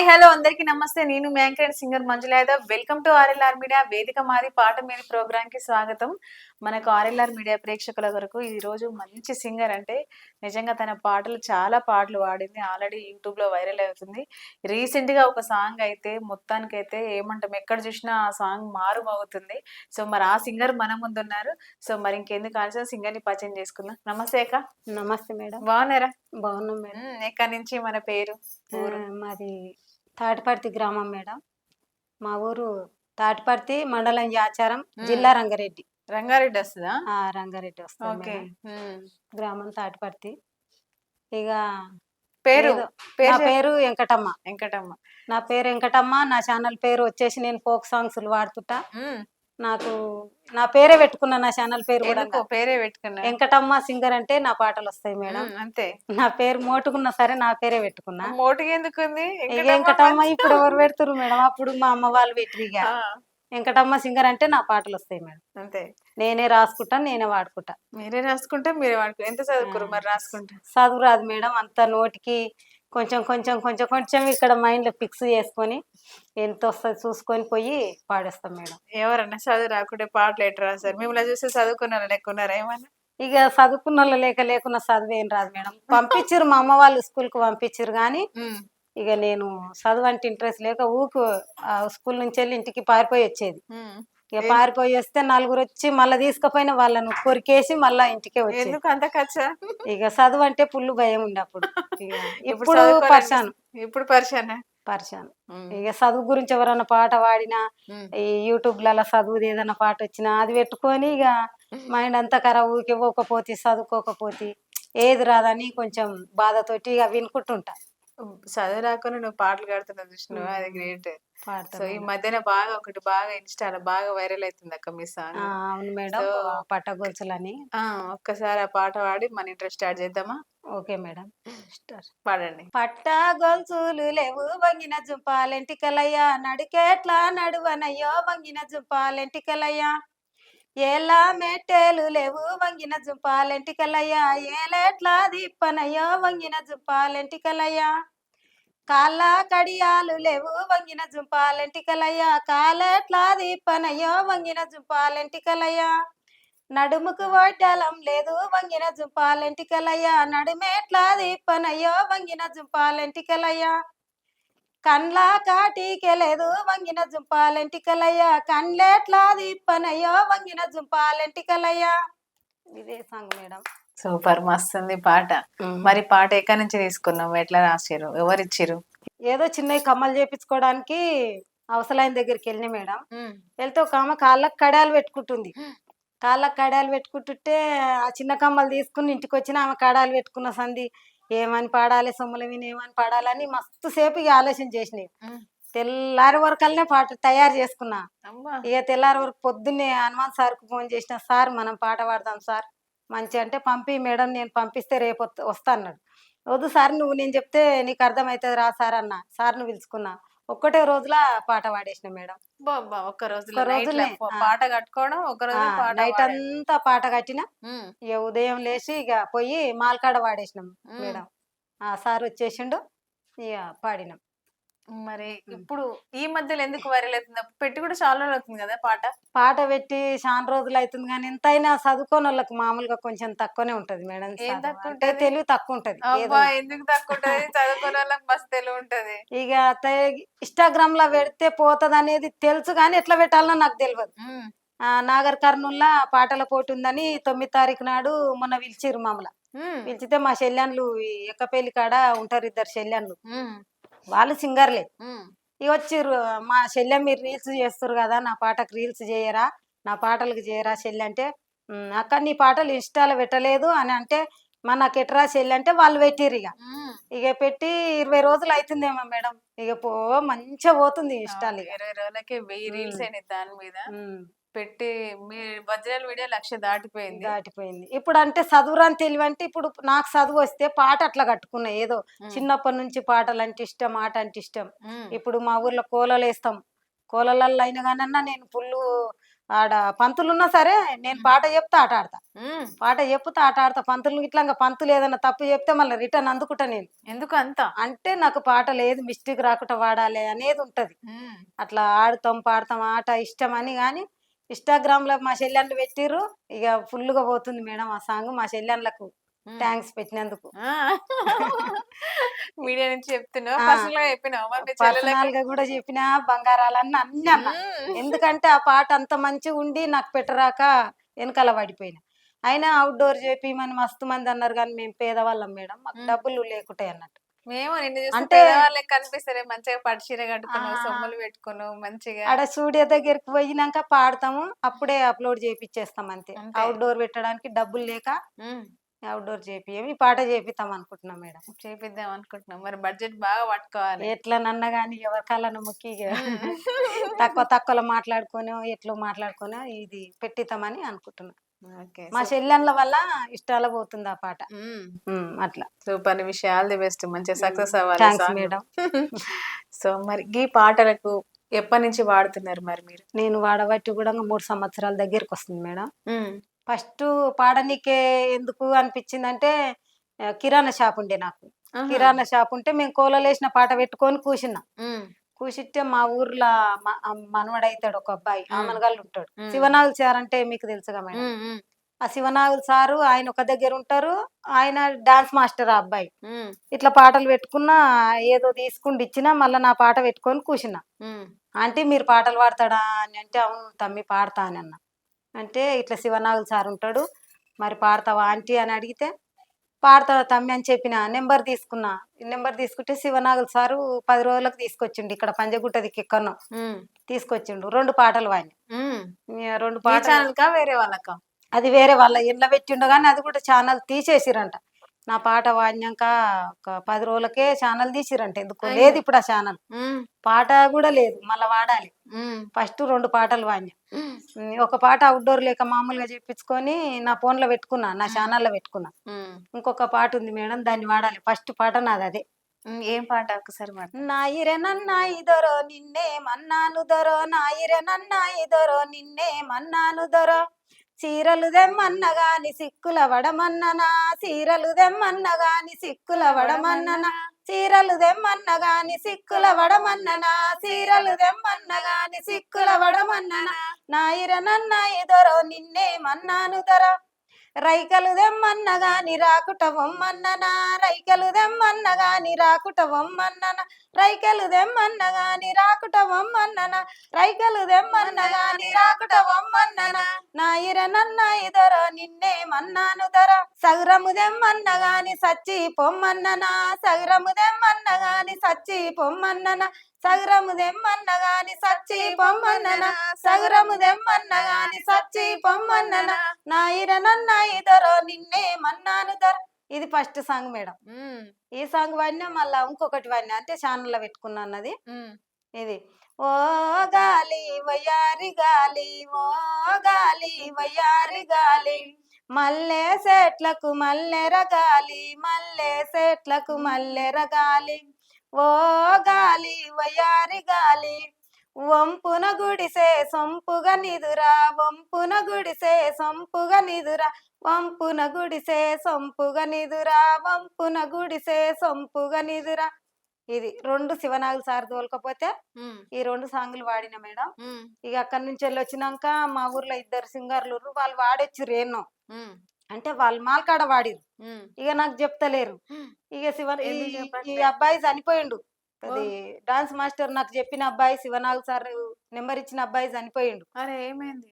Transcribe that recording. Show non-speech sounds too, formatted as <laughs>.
Hi hello అందరికీ నమస్తే. నేను మ్యాంకరెడ్ singer Manjula Yadav. Welcome to RLR media వేదిక మాది. పాట మీది ప్రోగ్రామ్కి స్వాగతం. మనకు ఆర్ఎల్ఆర్ మీడియా ప్రేక్షకుల వరకు ఈ రోజు మంచి సింగర్ అంటే నిజంగా తన పాటలు చాలా పాటలు పాడింది. ఆల్రెడీ యూట్యూబ్లో వైరల్ అవుతుంది. రీసెంట్గా ఒక సాంగ్ అయితే మొత్తానికి అయితే ఏమంటాం ఎక్కడ చూసినా ఆ సాంగ్ మారుమవుతుంది సో మరి ఆ సింగర్ మన ముందు ఉన్నారు సో మరి ఇంకెందుకు ఆలస్యం? సింగర్ని పరిచయం చేసుకుందాం. నమస్తే అక్క. నమస్తే మేడం. బాగున్నారా? బాగున్నాం మేడం. ఎక్కడి నుంచి? మన పేరు ఊరు? మాది తాటిపర్తి గ్రామం మేడం. మా ఊరు తాటిపర్తి మండలం యాచారం జిల్లా రంగారెడ్డి. రంగారెడ్డి వస్తుందా? రంగారెడ్డి వస్తుంది. గ్రామం తాటిపర్తి. ఇక పేరు? నా. పేరు వెంకటమ్మ. వెంకటమ్మ. నా పేరు వెంకటమ్మ నా ఛానల్ పేరు వచ్చేసి నేను ఫోక్ సాంగ్స్ వాడుతుంటా. నాకు నా పేరే పెట్టుకున్నా నా ఛానల్ పేరు కూడా పేరే పెట్టుకున్నా? వెంకటమ్మ సింగర్ అంటే నా పాటలు వస్తాయి మేడం. అంతే. నా పేరు మోటుకున్నా సరే నా పేరే పెట్టుకున్నా. మోటుగా ఎందుకు ఉంది ఇక వెంకటమ్మ ఇప్పుడు ఎవరు పెడుతురు మేడం? అప్పుడు మా అమ్మ వాళ్ళు పెట్టిరిగా వెంకటమ్మ సింగర్ అంటే నా పాటలు వస్తాయి మేడం. అంతే. నేనే రాసుకుంటా నేనే వాడుకుంటా. మీరే రాసుకుంటే మీరే వాడుకో ఎంత చదువుకోరు మరి రాసుకుంటే? చదువు రాదు మేడం అంత నోటికి కొంచెం కొంచెం కొంచెం కొంచెం ఇక్కడ మైండ్లో ఫిక్స్ చేసుకొని ఎంత వస్తుంది చూసుకొని పోయి పాడేస్తాం మేడం. ఎవరన్నా చదువు రాకుంటే పాటలు ఎట్లా రాస్తారు? మిమ్మల్ని చూస్తే చదువుకున్నారా లెక్కున్నారా ఏమన్నా? ఇక చదువుకున్న వాళ్ళు లేక లేకున్నా చదువు ఏం రాదు మేడం. పంపించారు మా అమ్మ వాళ్ళు స్కూల్కు పంపించారు కానీ ఇక నేను చదువు అంటే ఇంట్రెస్ట్ లేక ఊకు ఆ స్కూల్ నుంచి వెళ్ళి ఇంటికి పారిపోయి వచ్చేది. ఇక పారిపోయి వస్తే నలుగురు వచ్చి మళ్ళీ తీసుకుపోయిన వాళ్ళను కొరికేసి మళ్ళా ఇంటికే వచ్చేది ఎందుకు అంత ఖర్చు? ఇక చదువు అంటే పుల్లు భయం ఉండే అప్పుడు. <laughs> ఇప్పుడు. పరిశాను ఇప్పుడు పరిశాన పరిశాను ఇక చదువు గురించి ఎవరైనా పాట పాడినా. ఈ యూట్యూబ్లలో చదువుది ఏదైనా పాట వచ్చినా అది పెట్టుకొని ఇక మైండ్ అంతా ఖరాబ్ ఊరికి ఇవ్వకపోతే చదువుకోకపోతే ఏది రాదని కొంచెం బాధతోటి ఇక వినుకుంటుంటా. చదువు రాకుండా నువ్వు పాటలు పాడుతున్నావు చూసినావు? అది గ్రేట్. సో ఈ మధ్యన బాగా ఒకటి బాగా ఇన్స్టాలో బాగా వైరల్ అవుతుంది అక్క మీ సాంగ్. ఆ, అవును మేడం. పట్టగొలుసులని ఆ, ఒక్కసారి ఆ పాట పాడి మన ఇంట్రెస్ట్ స్టార్ట్ చేద్దామా? Okay madam. పాడండి. పట్ట గొలుసులు లేవు వంగిన జుంపాలెంటికలయ్యా. నడికేట్లా నడువనయ్యో వంగిన జుంపాలెంటికలయ్యా. ఏలా మెట్టేలు లేవు వంగిన జుంపాలెంటికలయ్యా. ఏలేట్లా దిప్పనయ్యో వంగిన జుంపాలెంటికలయ్యా. కాళ్ళ కడియాలు లేవు వంగిన జుంపాలెంటికలయ్యా. కాలేట్లా దీపనయ్యో వంగిన జుంపాలెంటికలయ్యా. నడుముకు వడ్డలం లేదు వంగిన జుంపాలెంటికలయ్యా. నడుమేట్లా దీపనయ్యో వంగిన జుంపాలెంటికలయ్యా. కండ్ల కాటికెలేదు వంగిన జుంపాలెంటికలయ్యా. కండ్లెట్లా దీపనయ్యో వంగిన జుంపాలెంటికలయ్యా. ఇదే సాంగ్ మేడం. సూపర్ మస్తు ఉంది పాట మరి పాట ఎక్కడి నుంచి తీసుకున్నావు? ఎట్లా రాసిరు ఎవరు ఇచ్చిరు ఏదో చిన్నవి కమ్మలు చేపించుకోవడానికి అవసరాయన దగ్గరికి వెళ్ళిన మేడం. వెళ్తే ఒక ఆమె కాళ్ళకు కడాలు పెట్టుకుంటుంది. కాళ్ళకు కడాలు పెట్టుకుంటుంటే ఆ చిన్న కమ్మలు తీసుకుని ఇంటికి వచ్చిన ఆమె కడాలు పెట్టుకున్న సంధి ఏమని పాడాలి సొమ్ముల విని ఏమని పాడాలని మస్తు సేపు ఇక ఆలోచన చేసినాయి. తెల్లారి వరకల్నే పాట తయారు చేసుకున్నా. ఇక తెల్లారి వరకు పొద్దున్నే హనుమాన్ సార్కు ఫోన్ చేసిన సార్ మనం పాట పాడదాం సార్. మంచి అంటే పంపి మేడం నేను పంపిస్తే రేపు వస్తా- అన్నాడు. వద్దు సార్ నువ్వు నేను చెప్తే నీకు అర్థమవుతుంది రా సార్ అన్న. సార్ను పిలుచుకున్నా. ఒక్కటే రోజుల పాట పాడేసిన మేడం. ఒక్క పా- ఆ. పాట కట్టుకోవడం ఒక రోజు నైట్. అంతా పాట కట్టిన. ఇక ఉదయం లేచి ఇక పోయి మాల్కాడ పాడేసినాం. మేడం. ఆ సార్ వచ్చేసిండు ఇక పాడినాం. మరి ఇప్పుడు ఈ మధ్యలో ఎందుకు వైరల్ అవుతుంది పెట్టి కూడా చాలా రోజులు అవుతుంది కదా పాట? పాట పెట్టి చాలా రోజులు అవుతుంది కానీ ఎంతైనా చదువుకోని వాళ్ళకి మామూలుగా కొంచెం తక్కువనే ఉంటది మేడం అంటే? తెలివి తక్కువ ఉంటది. ఎందుకు తక్కువ ఉంటది? చదువుకున్న వాళ్ళకి మస్తు తెలివి ఉంటది. ఇక ఇన్స్టాగ్రామ్లో పెడితే పోతుంది అనేది తెలుసు కానీ ఎట్లా పెట్టాలనో నాకు తెలియదు నాగర్ కర్నూల్లో పాటల పోటీ ఉందని తొమ్మిది తారీఖు నాడు మొన్న పిలిచిర్రు మమ్మల్ని ఉమ్, పిలిచితే మా ఈ ఎక్కపల్లి కాడ ఉంటారు ఇద్దరు ఉమ్, వాళ్ళు సింగర్లే. ఇక వచ్చిర్రు మా చెల్లె మీరు రీల్స్ చేస్తారు కదా నా పాటకు రీల్స్ చేయరా నా పాటలకు చేయరా చెల్లె అంటే "ఉమ్, అక్క నీ పాటలు ఇన్స్టాలో పెట్టలేదు అని అంటే మా నాకు ఎట్రా చెల్లె అంటే వాళ్ళు పెట్టిర్రు ఇక. ఇక పెట్టి ఇరవై రోజులు అవుతుందేమో మేడం. ఇక పో మంచిగా పోతుంది ఇక ఇరవై రోజులకి వెయ్యి రీల్స్. అయినాయి దాని మీద. పెట్టి మీ వజ్రాల వీడియో లక్ష దాటిపోయింది. దాటిపోయింది. ఇప్పుడు అంటే చదువురాని తెలివి అంటే ఇప్పుడు నాకు చదువు వస్తే పాట అట్లా కట్టుకున్నా. ఏదో చిన్నప్పటి నుంచి పాటలు అంటే ఇష్టం ఆట అంటే ఇష్టం. ఇప్పుడు మా ఊర్లో కోలలు వేస్తాం. కోలలలో అయినా కానన్నా నేను పుల్లు ఆడ పంతులు ఉన్నా సరే నేను పాట చెప్తే ఆట ఆడతా. పాట చెప్తే ఆట ఆడతా. పంతులు ఇట్లా పంతులు ఏదైనా తప్పు చెప్తే మళ్ళీ రిటర్న్ అందుకుంటా నేను. ఎందుకు అంత? అంటే నాకు పాట లేదు మిస్టేక్ రాకుండా వాడాలి అనేది ఉంటది. అట్లా ఆడుతాం పాడతాం ఆట ఇష్టం అని కానీ ఇన్స్టాగ్రామ్లో మా చెల్లెళ్ళు పెట్టిర్రు. ఇక ఫుల్గా పోతుంది మేడం ఆ సాంగ్ మా చెల్లెళ్ళకు. థ్యాంక్స్ పెట్టినందుకు. మీడియా నుంచి చెప్తున్నావు ఆ. పర్సనల్గా చెప్పినావు కూడా చెప్పిన బంగారాలన్నీ అన్ని అన్న. ఎందుకంటే ఆ పాట అంత మంచిగా ఉండి నాకు పెట్టరాక వెనకాల పడిపోయినా అయినా అవుట్డోర్ చేపిమని మస్తు మంది అన్నారు కానీ మేము పేదవాళ్ళం మేడం మాకు. డబ్బులు లేకుంటాయి అన్నట్టు మేము నిన్ను అంటే- పేదవాళ్ళకి కనిపిస్తారే మంచిగా పట్టు చీర కట్టుకున్నావు. సొమ్ములు పెట్టుకున్నావు మంచిగా ఆడ స్టూడియో దగ్గరికి పోయినాక పాడతాము అప్పుడే అప్లోడ్ చేపిచ్చేస్తాం అంతే. అవుట్డోర్ పెట్టడానికి డబ్బులు లేక. అవుట్డోర్ చేపియం ఈ పాట చేపిస్తాం అనుకుంటున్నాం మేడం. చేపిద్దాం అనుకుంటున్నాం. మరి బడ్జెట్ బాగా పట్టుకోవాలి. ఎట్లా నన్న కానీ ఎవరి కాళ్ళను ముక్కి. <laughs> తక్కువ తక్కువలో మాట్లాడుకొని ఎట్లా మాట్లాడుకొని ఇది పెట్టిద్దామని అనుకుంటున్నాం. మా చెల్లెళ్ళ వల్ల ఇష్టాల పోతుంది ఆ పాట. అట్లా. సూపర్ విషయం ఆల్ ది బెస్ట్ మంచిగా సక్సెస్ అవ్వాలి. మేడం <laughs> సో మరి ఈ పాటలకు ఎప్పటి నుంచి వాడుతున్నారు మరి మీరు? నేను వాడబట్టి కూడా మూడు సంవత్సరాల దగ్గరికి వస్తుంది మేడం. ఫస్ట్ పాడనీకే ఎందుకు అనిపించింది అంటే కిరాణా షాప్ ఉండే నాకు. కిరాణా షాప్ ఉంటే మేము కోలలేసిన పాట పెట్టుకొని కూర్చున్నాం ఉమ్. కూర్చుంటే మా ఊర్లో మనవడైతాడు ఒక అబ్బాయి. ఆమనగాళ్ళు ఉంటాడు. శివనాగులు సార్ అంటే మీకు తెలుసుగా మేడం. ఆ శివనాగులు సారు ఆయన ఒక దగ్గర ఉంటారు ఆయన డాన్స్ మాస్టర్ ఆ అబ్బాయి. ఇట్లా పాటలు పెట్టుకున్నా ఏదో తీసుకుండి ఇచ్చినా మళ్ళీ నా పాట పెట్టుకొని కూర్చున్నా ఉమ్. ఆంటీ మీరు పాటలు పాడతాడా అని అంటే అవును తమ్మి పాడతా అని అన్న అంటే ఇట్లా శివనాగులు సార్ ఉంటాడు. మరి పాడతావా ఆంటీ అని అడిగితే పాడతావా తమ్మి అని చెప్పిన నెంబర్ తీసుకున్నా. నెంబర్ తీసుకుంటే శివనాగులు సారు పది రోజులకు తీసుకొచ్చిండు. ఇక్కడ పంజగుట్ట ఉమ్. తీసుకొచ్చిండు. రెండు పాటలు వాడిని. రెండు పాటలు. వేరే వాళ్ళకా? అది వేరే వాళ్ళ ఇళ్ళ పెట్టిండు కానీ అది కూడా ఛానల్ తీసేసిరంట. నా పాట వాడినాక ఒక పది రోజులకే ఛానల్ తీసిరంట ఎందుకో. లేదు ఇప్పుడు ఆ ఛానల్. పాట కూడా లేదు మళ్ళీ వాడాలి. ఫస్ట్ రెండు పాటలు వాడినా ఒక పాట అవుట్డోర్ లేక మామూలుగా చెప్పించుకొని నా ఫోన్లో పెట్టుకున్నా నా ఛానల్లో పెట్టుకున్నా. ఇంకొక పాట ఉంది మేడం దాన్ని వాడాలి ఫస్ట్ పాట నాది అదే. ఏం పాట ఒకసారి మాట నాయిరే నన్నాయి దొరో నిన్నే మన్నాను దొరో నాయిరే నన్నాయి దొరో నిన్నే మన్నాను దొరో చీరలు దెమ్మన్నగాని సిక్కుల వడమన్ననా చీరలు దెమ్మన్నగాని సిక్కుల వడమన్ననా చీరలు దెమ్మన్నగాని సిక్కుల వడమన్ననా చీరలు దెమ్మన్నగాని సిక్కుల వడమన్ననా నాయిర నన్నాయి దొరో నిన్నే మన్నాను దొరా. రైకలు దెమ్మన్న గాని రైకలు దెమ్మన్న గాని రైకలు దెమ్మన్న గాని రైకలు దెమ్మన్న గాని నాయిర నన్నాయి దొర నిన్నే మన్నాను దొర సగరము దెమ్మన్నగాని సచ్చి పొమ్మన్ననా సగరము దెమ్మన్నగాని సచ్చి పొమ్మన్నన సగరము దెమ్మన్న గాని సచ్చి పొమ్మన్నన సగరము దెమ్మన్న గాని సచ్చి పొమ్మన్నన నాయిర నన్నాయి దొర నిన్నే మన్నాను దొర ఇది ఫస్ట్ సాంగ్ మేడం. ఈ సాంగ్ వాడినా మళ్ళా ఇంకొకటి వాడినా అంటే ఛానల్లో పెట్టుకున్నా అన్నది ఉమ్. ఇది ఓ గాలి వయ్యారి గాలి ఓ గాలి వయ్యారి గాలి మల్లె చెట్లకు మల్లెర గాలి మల్లె చెట్లకు మల్లెర గాలి ఓ గాలి వయ్యారి గాలి వంపున గుడిసే సొంపుగా నిదురా వంపున గుడిసే సొంపుగా నిదురా వంపున గుడిసే సొంపుగా నిదురా వంపున గుడిసే సొంపుగా నిదురా ఇది రెండు శివనాగులు సార్ తోలకపోతే. ఈ రెండు సాంగులు వాడిన మేడం. ఇక అక్కడి నుంచి వెళ్ళి వచ్చినాక మా ఊర్లో ఇద్దరు సింగర్లు వాళ్ళు వాడొచ్చిర్రు ఎన్నో ఉమ్. అంటే వాళ్ళు మాల్కాడ వాడిరు. ఇక నాకు చెప్తలేరు. ఇక శివ ఈ-? అబ్బాయి చనిపోయిండు అది డాన్స్ మాస్టర్ నాకు చెప్పిన అబ్బాయి శివనాగ్ సార్ నెంబర్ ఇచ్చిన అబ్బాయి చనిపోయిండు అరే ఏమైంది